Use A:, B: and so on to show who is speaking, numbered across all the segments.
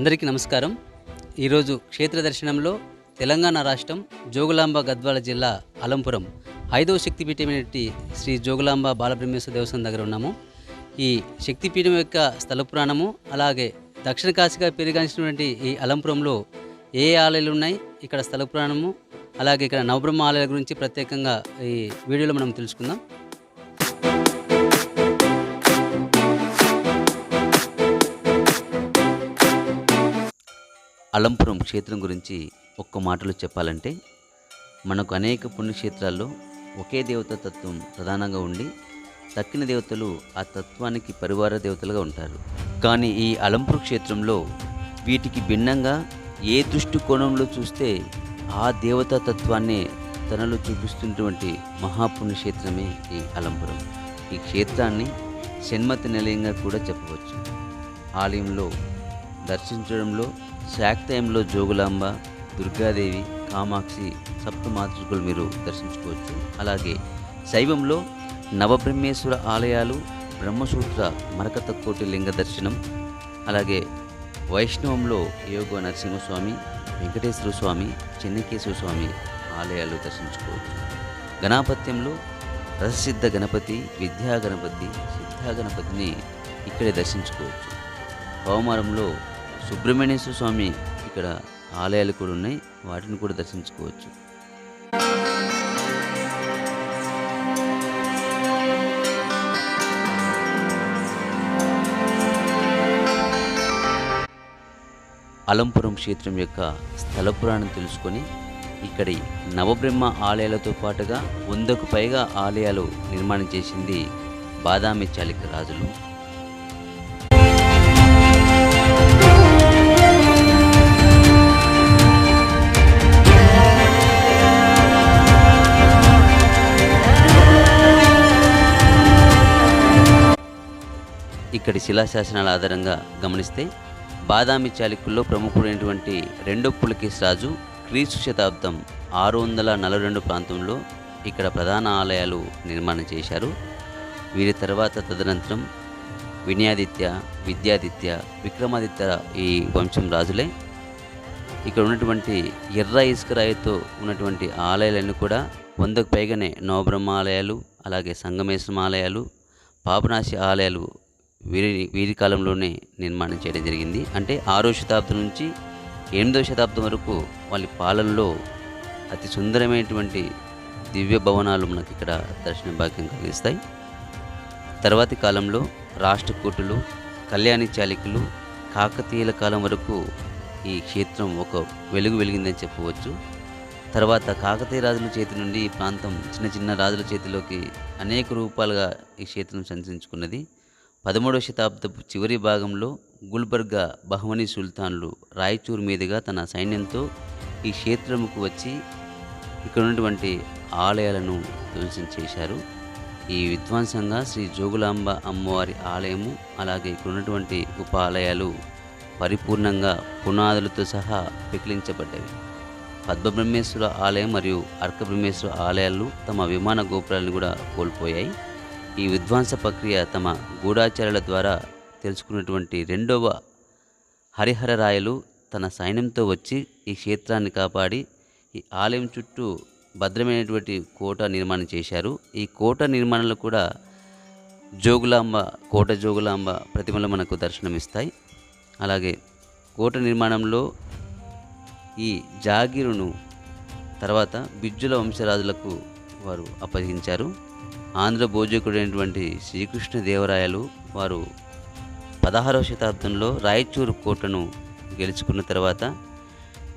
A: అందరికీ నమస్కారం. ఈరోజు క్షేత్ర దర్శనంలో తెలంగాణ రాష్ట్రం జోగులాంబ గద్వాల జిల్లా అలంపురం ఐదవ శక్తిపీఠమైనటువంటి శ్రీ జోగులాంబ బాలబ్రహ్మేశ్వర దేవస్థానం దగ్గర ఉన్నాము. ఈ శక్తిపీఠం యొక్క స్థల పురాణము అలాగే దక్షిణ కాశీగా పెరిగాల్సినటువంటి ఈ అలంపురంలో ఏ ఆలయాలు ఉన్నాయి ఇక్కడ స్థల పురాణము అలాగే ఇక్కడ నవబ్రహ్మ ఆలయాల గురించి ప్రత్యేకంగా ఈ వీడియోలో మనం తెలుసుకుందాం. అలంపురం క్షేత్రం గురించి ఒక్క మాటలో చెప్పాలంటే మనకు అనేక పుణ్యక్షేత్రాల్లో ఒకే దేవత తత్వం ప్రధానంగా ఉండి తక్కిన దేవతలు ఆ తత్వానికి పరివార దేవతలుగా ఉంటారు. కానీ ఈ అలంపుర క్షేత్రంలో వీటికి భిన్నంగా ఏ దృష్టికోణంలో చూస్తే ఆ దేవతా తత్వాన్ని తనలో చూపిస్తున్నటువంటి మహాపుణ్యక్షేత్రమే ఈ అలంపురం. ఈ క్షేత్రాన్ని షణ్మతి నిలయంగా కూడా చెప్పవచ్చు. ఆలయంలో దర్శించడంలో శాక్తయంలో జోగులాంబ దుర్గాదేవి కామాక్షి సప్తమాతృకులు మీరు దర్శించుకోవచ్చు. అలాగే శైవంలో నవబ్రహ్మేశ్వర ఆలయాలు బ్రహ్మసూత్ర మరకత కోటి లింగ దర్శనం అలాగే వైష్ణవంలో యోగ నరసింహస్వామి వెంకటేశ్వర స్వామి చెన్నకేశ్వర స్వామి ఆలయాలు దర్శించుకోవచ్చు. గణాపత్యంలో రససిద్ధ గణపతి విద్యా గణపతి సిద్ధా గణపతిని ఇక్కడే దర్శించుకోవచ్చు. పవమారంలో సుబ్రహ్మణ్యేశ్వర స్వామి ఇక్కడ ఆలయాలు కూడా ఉన్నాయి. వాటిని కూడా దర్శించుకోవచ్చు. అలంపురం క్షేత్రం యొక్క స్థల పురాణం తెలుసుకొని ఇక్కడి నవబ్రహ్మ ఆలయాలతో పాటుగా వందకు పైగా ఆలయాలు నిర్మాణం చేసింది బాదామి చాళుక్య రాజులు. ఇక్కడి శిలాశాసనాల ఆధారంగా గమనిస్తే బాదామి చాళుక్యుల్లో ప్రముఖుడైనటువంటి రెండో పులకేశ్ రాజు క్రీస్తు శతాబ్దం ఆరు వందల నలభై రెండు ప్రాంతంలో ఇక్కడ ప్రధాన ఆలయాలు నిర్మాణం చేశారు. వీరి తర్వాత తదనంతరం వినయాదిత్య విద్యాదిత్య విక్రమాదిత్య ఈ వంశం రాజులే. ఇక్కడ ఉన్నటువంటి ఎర్ర ఇసుకరాయితో ఉన్నటువంటి ఆలయాలన్నీ కూడా వందకు పైగానే నవబ్రహ్మ ఆలయాలు అలాగే సంగమేశ్వరం ఆలయాలు పాపనాశి ఆలయాలు వీరి వీరి కాలంలోనే నిర్మాణం చేయడం జరిగింది. అంటే ఆరో శతాబ్దం నుంచి ఎనిమిదవ శతాబ్దం వరకు వాళ్ళ పాలనలో అతి సుందరమైనటువంటి దివ్య భవనాలు మనకి ఇక్కడ దర్శన భాగ్యం కలిగిస్తాయి. తర్వాతి కాలంలో రాష్ట్రకూటులు కళ్యాణి చాలికలు కాకతీయుల కాలం వరకు ఈ క్షేత్రం ఒక వెలుగు వెలిగిందని చెప్పవచ్చు. తర్వాత కాకతీయ రాజుల చేతి నుండి ఈ ప్రాంతం చిన్న చిన్న రాజుల చేతిలోకి అనేక రూపాలుగా ఈ క్షేత్రం సంచరించుకున్నది. పదమూడవ శతాబ్దపు చివరి భాగంలో గుల్బర్గా బహమనీ సుల్తాన్లు రాయచూర్ మీదుగా తన సైన్యంతో ఈ క్షేత్రముకు వచ్చి ఇక్కడ ఉన్నటువంటి ఆలయాలను ధ్వంసం చేశారు. ఈ విధ్వంసంగా శ్రీ జోగులాంబ అమ్మవారి ఆలయము అలాగే ఇక్కడ ఉన్నటువంటి ఉప ఆలయాలు పరిపూర్ణంగా పునాదులతో సహా పెకిలించబడ్డవి పద్మబ్రహ్మేశ్వర ఆలయం మరియు అర్కబ్రహ్మేశ్వర ఆలయాలు తమ విమాన గోపురాలను కూడా కోల్పోయాయి. ఈ విధ్వంస ప్రక్రియ తమ గూఢాచార్యుల ద్వారా తెలుసుకున్నటువంటి రెండవ హరిహర రాయలు తన సైన్యంతో వచ్చి ఈ క్షేత్రాన్ని కాపాడి ఈ ఆలయం చుట్టూ భద్రమైనటువంటి కోట నిర్మాణం చేశారు. ఈ కోట నిర్మాణంలో కూడా జోగులాంబ కోట జోగులాంబ ప్రతిమలు మనకు దర్శనమిస్తాయి. అలాగే కోట నిర్మాణంలో ఈ జాగీరును తర్వాత బిజ్జుల వంశరాజులకు వారు అప్పగించారు. ఆంధ్ర భోజకుడైనటువంటి శ్రీకృష్ణదేవరాయలు వారు పదహారవ శతాబ్దంలో రాయచూరు కోటను గెలుచుకున్న తర్వాత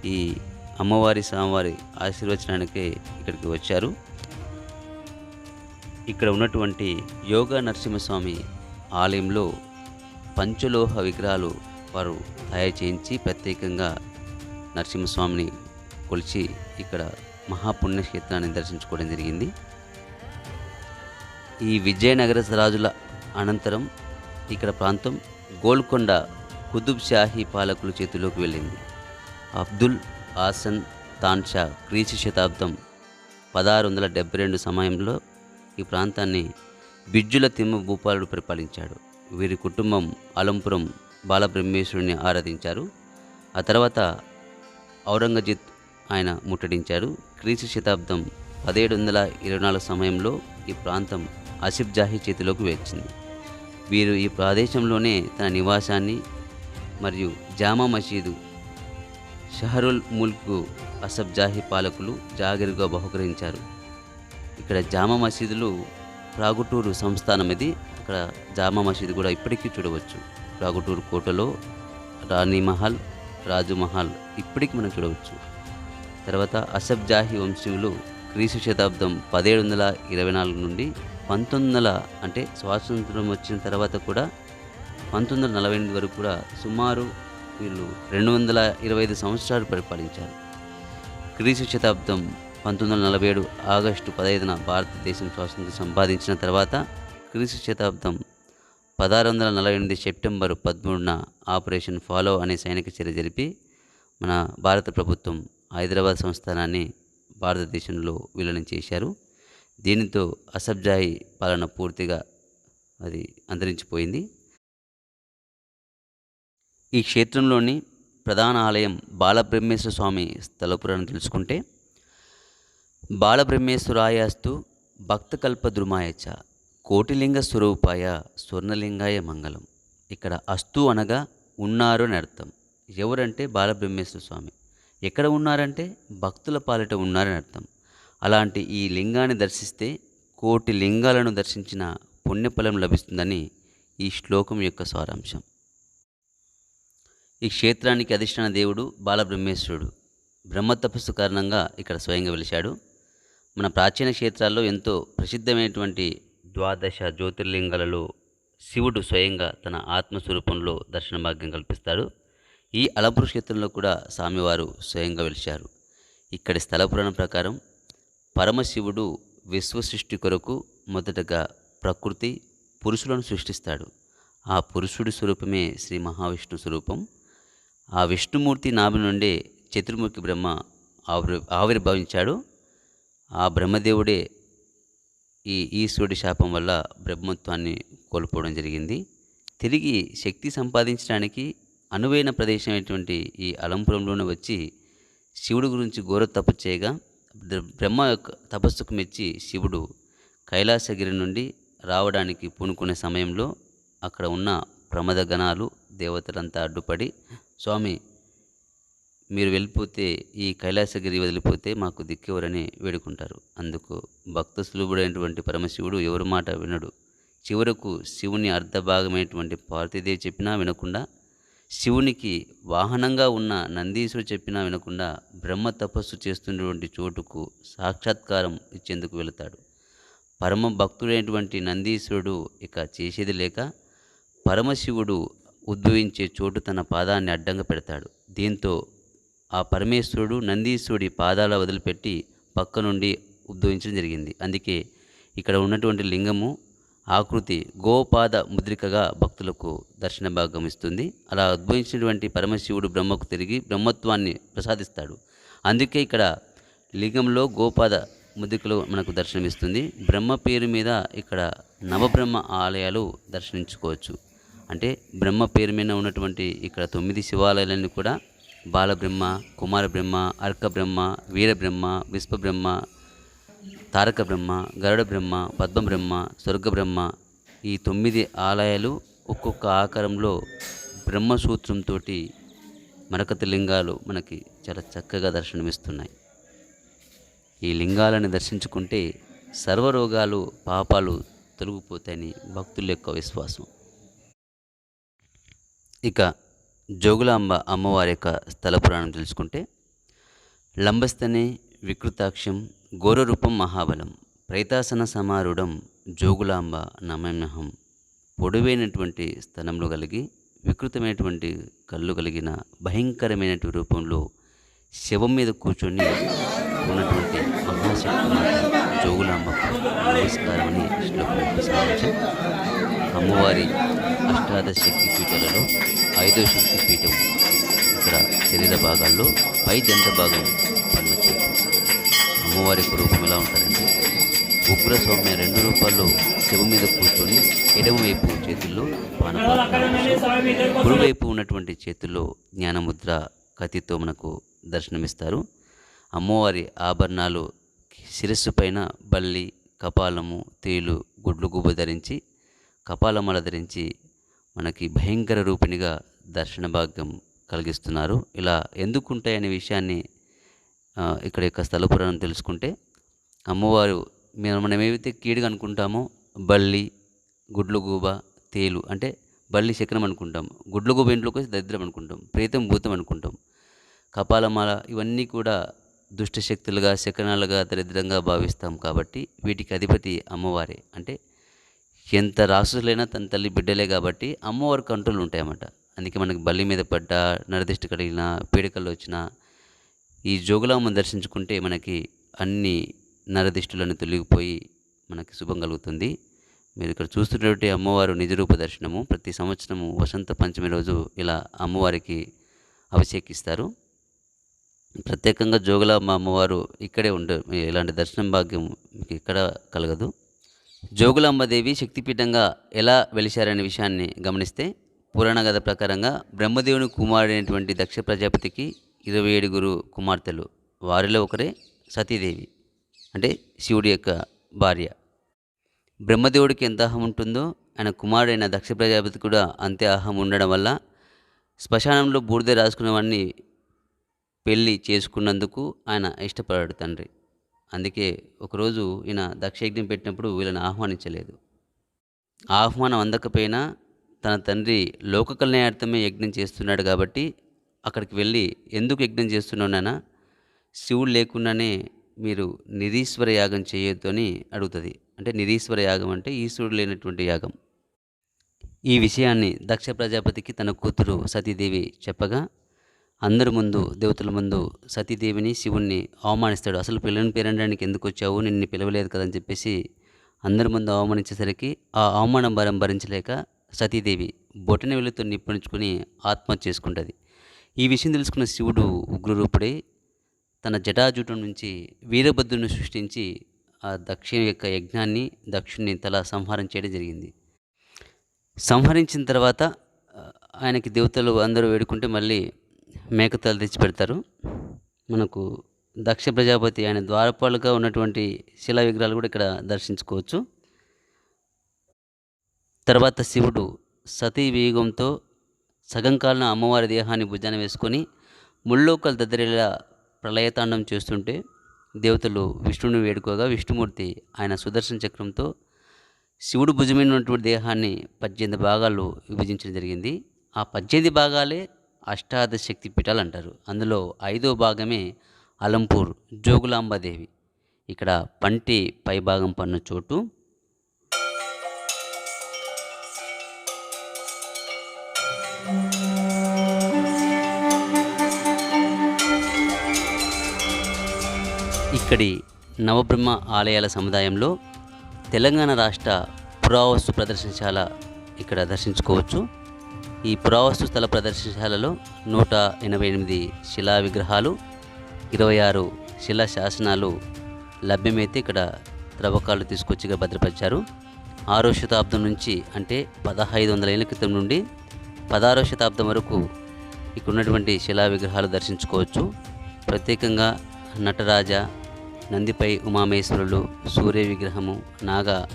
A: ఈ అమ్మవారి స్వామివారి ఆశీర్వచనానికి ఇక్కడికి వచ్చారు. ఇక్కడ ఉన్నటువంటి యోగా నరసింహస్వామి ఆలయంలో పంచలోహ విగ్రహాలు వారు తయారు చేయించి ప్రత్యేకంగా నరసింహస్వామిని కొలిచి ఇక్కడ మహాపుణ్యక్షేత్రాన్ని దర్శించుకోవడం జరిగింది. ఈ విజయనగర రాజుల అనంతరం ఇక్కడ ప్రాంతం గోల్కొండ కుతుబ్ షాహీ పాలకుల చేతిలోకి వెళ్ళింది. అబ్దుల్ హాసన్ తాన్షా క్రీస్తు శతాబ్దం పదహారు వందల డెబ్బై రెండు సమయంలో ఈ ప్రాంతాన్ని బిజ్జుల తిమ్మ భూపాలుడు పరిపాలించాడు. వీరి కుటుంబం అలంపురం బాలబ్రహ్మేశ్వరుని ఆరాధించారు. ఆ తర్వాత ఔరంగజేబ్ ఆయన ముట్టడించారు. క్రీస్తు శతాబ్దం పదిహేడు వందల ఇరవై నాలుగు సమయంలో ఈ ప్రాంతం ఆసిఫ్ జాహీ చేతిలోకి వచ్చింది వీరు ఈ ప్రదేశంలోనే తన నివాసాన్ని మరియు జామా మసీదు షహరుల్ ముల్క్ అసఫ్ జాహీ పాలకులు జాగిరుగా బహుకరించారు. ఇక్కడ జామా మసీదులు ప్రాగుటూరు సంస్థానం ఇది. అక్కడ జామా మసీదు కూడా ఇప్పటికీ చూడవచ్చు. రాగుటూరు కోటలో రాణి మహల్ రాజు మహల్ ఇప్పటికీ మనం చూడవచ్చు. తర్వాత అసఫ్ జాహీ వంశీయులు క్రీస్తు శతాబ్దం పదిహేడు వందల ఇరవై నాలుగు నుండి పంతొమ్మిది వందల అంటే స్వాతంత్రం వచ్చిన తర్వాత కూడా పంతొమ్మిది వందల నలభై ఎనిమిది వరకు కూడా సుమారు వీళ్ళు రెండు వందల ఇరవై ఐదు సంవత్సరాలు పరిపాలించారు. క్రీస్తు శతాబ్దం పంతొమ్మిది వందల నలభై ఏడు ఆగస్టు పదహైదున భారతదేశం స్వాతంత్రం సంపాదించిన తర్వాత క్రీస్తు శతాబ్దం పదహారు వందల నలభై ఎనిమిది సెప్టెంబర్ పదమూడున ఆపరేషన్ ఫాలో అనే సైనిక చర్య జరిపి మన భారత ప్రభుత్వం హైదరాబాద్ సంస్థానాన్ని భారతదేశంలో విలీనం చేశారు. దీనితో అసబ్జాయి పాలన పూర్తిగా అది అంతరించిపోయింది. ఈ క్షేత్రంలోని ప్రధాన ఆలయం బాలబ్రహ్మేశ్వర స్వామి స్థలపురాన్ని తెలుసుకుంటే బాలబ్రహ్మేశ్వరాయాస్తు భక్తకల్పద్రుమాయచ కోటిలింగ స్వరూపాయ స్వర్ణలింగాయ మంగళం. ఇక్కడ అస్తు అనగా ఉన్నారు అని అర్థం. ఎవరంటే బాలబ్రహ్మేశ్వర స్వామి. ఎక్కడ ఉన్నారంటే భక్తుల పాలిట ఉన్నారని అర్థం. అలాంటి ఈ లింగాన్ని దర్శిస్తే కోటి లింగాలను దర్శించిన పుణ్యఫలం లభిస్తుందని ఈ శ్లోకం యొక్క సారాంశం. ఈ క్షేత్రానికి అధిష్టాన దేవుడు బాలబ్రహ్మేశ్వరుడు. బ్రహ్మ తపస్సు కారణంగా ఇక్కడ స్వయంగా వెలిశాడు. మన ప్రాచీన క్షేత్రాల్లో ఎంతో ప్రసిద్ధమైనటువంటి ద్వాదశ జ్యోతిర్లింగాలలో శివుడు స్వయంగా తన ఆత్మస్వరూపంలో దర్శన భాగ్యం కల్పిస్తాడు. ఈ అలంపుర క్షేత్రంలో కూడా స్వామివారు స్వయంగా వెలిశారు. ఇక్కడి స్థల పురాణం ప్రకారం పరమశివుడు విశ్వ సృష్టి కొరకు మొదటగా ప్రకృతి పురుషులను సృష్టిస్తాడు. ఆ పురుషుడి స్వరూపమే శ్రీ మహావిష్ణు స్వరూపం. ఆ విష్ణుమూర్తి నాభి నుండే చతుర్ముఖి బ్రహ్మ ఆవిర్ ఆవిర్భవించాడు. ఆ బ్రహ్మదేవుడే ఈ ఈశ్వరుడి శాపం వల్ల బ్రహ్మత్వాన్ని కోల్పోవడం జరిగింది. తిరిగి శక్తి సంపాదించడానికి అనువైన ప్రదేశమైనటువంటి ఈ అలంపురంలోనే వచ్చి శివుడి గురించి ఘోర తప్పు చేయగా బ్రహ్మ యొక్క తపస్సుకు మెచ్చి శివుడు కైలాసగిరి నుండి రావడానికి పూనుకునే సమయంలో అక్కడ ఉన్న ప్రమద గణాలు దేవతలంతా అడ్డుపడి స్వామి మీరు వెళ్ళిపోతే ఈ కైలాసగిరి వదిలిపోతే మాకు దిక్కెవరని వేడుకుంటారు. అందుకు భక్త సులుభుడైనటువంటి పరమశివుడు ఎవరి మాట వినడు. చివరకు శివుని అర్ధభాగమైనటువంటి పార్వతీదేవి చెప్పినా వినకుండా శివునికి వాహనంగా ఉన్న నందీశ్వరుడు చెప్పినా వినకుండా బ్రహ్మ తపస్సు చేస్తున్నటువంటి చోటుకు సాక్షాత్కారం ఇచ్చేందుకు వెళతాడు. పరమ భక్తుడైనటువంటి నందీశ్వరుడు ఇక చేసేది లేక పరమశివుడు ఉద్భవించే చోటు తన పాదాన్ని అడ్డంగా పెడతాడు. దీంతో ఆ పరమేశ్వరుడు నందీశ్వరుడి పాదాల వదిలిపెట్టి పక్క నుండి ఉద్భవించడం జరిగింది. అందుకే ఇక్కడ ఉన్నటువంటి లింగము ఆకృతి గోపాద ముద్రికగా భక్తులకు దర్శన భాగం ఇస్తుంది. అలా ఉద్భవించినటువంటి పరమశివుడు బ్రహ్మకు తిరిగి బ్రహ్మత్వాన్ని ప్రసాదిస్తాడు. అందుకే ఇక్కడ లింగంలో గోపాద ముద్రికలు మనకు దర్శనమిస్తుంది. బ్రహ్మ పేరు మీద ఇక్కడ నవబ్రహ్మ ఆలయాలు దర్శించుకోవచ్చు అంటే బ్రహ్మ పేరు మీద ఉన్నటువంటి ఇక్కడ తొమ్మిది శివాలయాలన్నీ కూడా బాలబ్రహ్మ కుమార బ్రహ్మ అర్క బ్రహ్మ వీరబ్రహ్మ విశ్వబ్రహ్మ తారక బ్రహ్మ గరుడ బ్రహ్మ పద్మ బ్రహ్మ స్వర్గ బ్రహ్మ ఈ తొమ్మిది ఆలయాలు ఒక్కొక్క ఆకారంలో బ్రహ్మసూత్రంతో మరకత లింగాలు మనకి చాలా చక్కగా దర్శనమిస్తున్నాయి. ఈ లింగాలను దర్శించుకుంటే సర్వరోగాలు పాపాలు తొలగిపోతాయని భక్తుల యొక్క విశ్వాసం. ఇక జోగులాంబ అమ్మవారి యొక్క స్థల పురాణం తెలుసుకుంటే లంబస్తనే వికృతాక్షం ఘోరరూపం మహాబలం ప్రైతాసన సమారుడం జోగులాంబ నమమ్యహం. పొడవైనటువంటి స్థలంలో కలిగి వికృతమైనటువంటి కళ్ళు కలిగిన భయంకరమైనటువంటి రూపంలో శవం మీద కూర్చొని ఉన్నటువంటి మహాశక్తి జోగులాంబకు నమస్కారం అని శ్లోకం అమ్మవారి అష్టాదశ శక్తి పీఠాలలో ఐదో శక్తి పీఠం ఇక్కడ శరీర భాగాల్లో పై దంత భాగం అమ్మవారి యొక్క రూపం ఎలా ఉంటారంటే ఉగ్రస్వామి రెండు రూపాల్లో శివ మీద కూర్చొని ఎడమవైపు చేతుల్లో కురువైపు కుడివైపు ఉన్నటువంటి చేతుల్లో జ్ఞానముద్ర కతితో మనకు దర్శనమిస్తారు. అమ్మవారి ఆభరణాలు శిరస్సు పైన బల్లి కపాలము తేలు గుడ్లు గుబ్బ ధరించి కపాలమాల ధరించి మనకి భయంకర రూపిణిగా దర్శన భాగ్యం కలిగిస్తున్నారు. ఇలా ఎందుకుంటాయనే విషయాన్ని ఇక్కడ యొక్క స్థల పురాణం తెలుసుకుంటే అమ్మవారు మనం ఏవైతే కీడుగా అనుకుంటామో బల్లి గుడ్లుగూబ తేలు అంటే బల్లి శకనం అనుకుంటాం. గుడ్లుగూబ ఇంట్లోకి దరిద్రం అనుకుంటాం. ప్రేతం భూతం అనుకుంటాం. కపాలమాల ఇవన్నీ కూడా దుష్ట శక్తులుగా శకనాలుగా దరిద్రంగా భావిస్తాం కాబట్టి వీటికి అధిపతి అమ్మవారే. అంటే ఎంత రాసులైనా తన తల్లి బిడ్డలే కాబట్టి అమ్మవారి కంట్రోల్ ఉంటాయన్నమాట. అందుకే మనకి బల్లి మీద పడ్డా నరదిష్టి కలిగిన పీడకలు వచ్చినా ఈ జోగులామ్మను దర్శించుకుంటే మనకి అన్ని నరదిష్టులను తొలగిపోయి మనకి శుభం కలుగుతుంది. మీరు ఇక్కడ చూస్తున్నటువంటి అమ్మవారు నిజరూప దర్శనము. ప్రతి సంవత్సరము వసంత పంచమి రోజు ఇలా అమ్మవారికి అభిషేకిస్తారు. ప్రత్యేకంగా జోగులాంబ అమ్మవారు ఇక్కడే ఉండ ఇలాంటి దర్శనం భాగ్యం మీకు ఇక్కడ కలగదు. జోగులాంబదేవి శక్తిపీఠంగా ఎలా వెలిశారనే విషయాన్ని గమనిస్తే పురాణ కథ ప్రకారంగా బ్రహ్మదేవుని కుమారుడైనటువంటి దక్ష ప్రజాపతికి ఇరవై ఏడుగురు కుమార్తెలు. వారిలో ఒకరే సతీదేవి అంటే శివుడి యొక్క భార్య. బ్రహ్మదేవుడికి ఎంత అహం ఉంటుందో ఆయన కుమారుడైన దక్ష ప్రజాపతి కూడా అంతే అహం ఉండడం వల్ల శ్మశానంలో బూడిద రాసుకున్నవాడిని పెళ్ళి చేసుకున్నందుకు ఆయన ఇష్టపడాడు తండ్రి. అందుకే ఒకరోజు ఈయన దక్షయజ్ఞం పెట్టినప్పుడు వీళ్ళని ఆహ్వానించలేదు. ఆహ్వానం అందకపోయినా తన తండ్రి లోక కళ్యాణార్థమే యజ్ఞం చేస్తున్నాడు కాబట్టి అక్కడికి వెళ్ళి ఎందుకు యజ్ఞం చేస్తున్నానన్నా శివుడు లేకుండానే మీరు నిరీశ్వర యాగం చేయొద్దు అని అడుగుతుంది. అంటే నిరీశ్వర యాగం అంటే ఈశ్వరుడు లేనటువంటి యాగం. ఈ విషయాన్ని దక్ష ప్రజాపతికి తన కూతురు సతీదేవి చెప్పగా అందరి ముందు దేవతల ముందు సతీదేవిని శివుణ్ణి అవమానిస్తాడు. అసలు పిల్లని పేరడానికి ఎందుకు వచ్చావు? నిన్ను పిలవలేదు కదని చెప్పేసి అందరి ముందు అవమానించేసరికి ఆ అవమానం భారం భరించలేక సతీదేవి బొటన వెలుతో నిప్పునించుకుని ఆత్మహత్య చేసుకుంటుంది. ఈ విషయం తెలుసుకున్న శివుడు ఉగ్రరూపుడై తన జటాజుటం నుంచి వీరభద్రుని సృష్టించి ఆ దక్షిణ యొక్క యజ్ఞాన్ని దక్షుణ్ణి తల సంహారం చేయడం జరిగింది. సంహరించిన తర్వాత ఆయనకి దేవతలు అందరూ వేడుకుంటే మళ్ళీ మేకతలు తెచ్చి పెడతారు. మనకు దక్ష ప్రజాపతి ఆయన ద్వారపాలుగా ఉన్నటువంటి శిలా విగ్రహాలు కూడా ఇక్కడ దర్శించుకోవచ్చు. తర్వాత శివుడు సతీ వేగంతో సగం కాలిన అమ్మవారి దేహాన్ని భుజాన వేసుకొని ముల్లోకలు దద్దరిలా ప్రళయతాండం చేస్తుంటే దేవతలు విష్ణువుని వేడుకోగా విష్ణుమూర్తి ఆయన సుదర్శన చక్రంతో శివుడు భుజమైనటువంటి దేహాన్ని పద్దెనిమిది భాగాలు విభజించడం జరిగింది. ఆ పద్దెనిమిది భాగాలే అష్టాదశ శక్తి పీఠాలు అంటారు. అందులో ఐదో భాగమే అలంపూర్ జోగులాంబాదేవి ఇక్కడ పంటి పైభాగం పన్న చోటు. ఇక్కడి నవబ్రహ్మ ఆలయాల సముదాయంలో తెలంగాణ రాష్ట్ర పురావస్తు ప్రదర్శనశాల ఇక్కడ దర్శించుకోవచ్చు. ఈ పురావస్తు స్థల ప్రదర్శనశాలలో నూట ఎనభై ఎనిమిది శిలా విగ్రహాలు ఇరవై ఆరు శిలా శాసనాలు లభ్యమైతే ఇక్కడ త్రవ్వకాలు తీసుకొచ్చి భద్రపరిచారు. ఆరో శతాబ్దం నుంచి అంటే పదహైదు వందల ఏళ్ళ క్రితం నుండి పదహారో శతాబ్దం వరకు ఇక్కడ ఉన్నటువంటి శిలా విగ్రహాలు దర్శించుకోవచ్చు. ప్రత్యేకంగా నటరాజ నందిపై ఉమామేశ్వరులు సూర్య విగ్రహము నాగా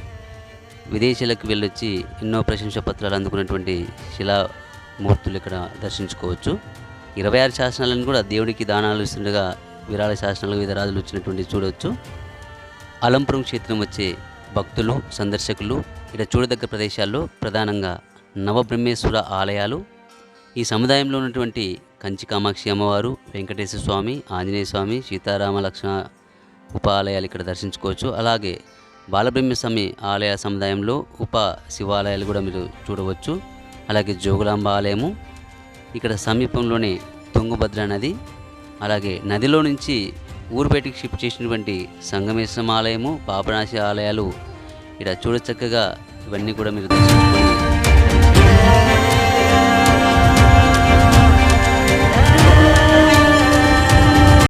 A: విదేశాలకు వెళ్ళొచ్చి ఎన్నో ప్రశంస పత్రాలు అందుకున్నటువంటి శిలామూర్తులు ఇక్కడ దర్శించుకోవచ్చు. ఇరవై ఆరు శాసనాలను కూడా దేవుడికి దానాలు ఇస్తుండగా విరాళ శాసనాలు వివిధ రాజులు వచ్చినటువంటి చూడవచ్చు అలంపురం క్షేత్రం వచ్చే భక్తులు సందర్శకులు ఇక్కడ చూడదగ్గ ప్రదేశాల్లో ప్రధానంగా నవబ్రహ్మేశ్వర ఆలయాలు. ఈ సముదాయంలో ఉన్నటువంటి కంచి కామాక్షి అమ్మవారు వెంకటేశ్వర స్వామి ఆంజనేయ స్వామి సీతారామ లక్ష్మణ ఉప ఆలయాలు ఇక్కడ దర్శించుకోవచ్చు. అలాగే బాలబ్రహ్మస్వామి ఆలయ సముదాయంలో ఉప శివాలయాలు కూడా మీరు చూడవచ్చు. అలాగే జోగులాంబ ఆలయము ఇక్కడ సమీపంలోనే తుంగభద్ర నది అలాగే నదిలో నుంచి ఊరుపేటకి షిఫ్ట్ చేసినటువంటి సంగమేశ్వరం ఆలయము పాపనాశి ఆలయాలు ఇక్కడ చూడచక్కగా ఇవన్నీ కూడా మీరు దర్శించుకోవచ్చు.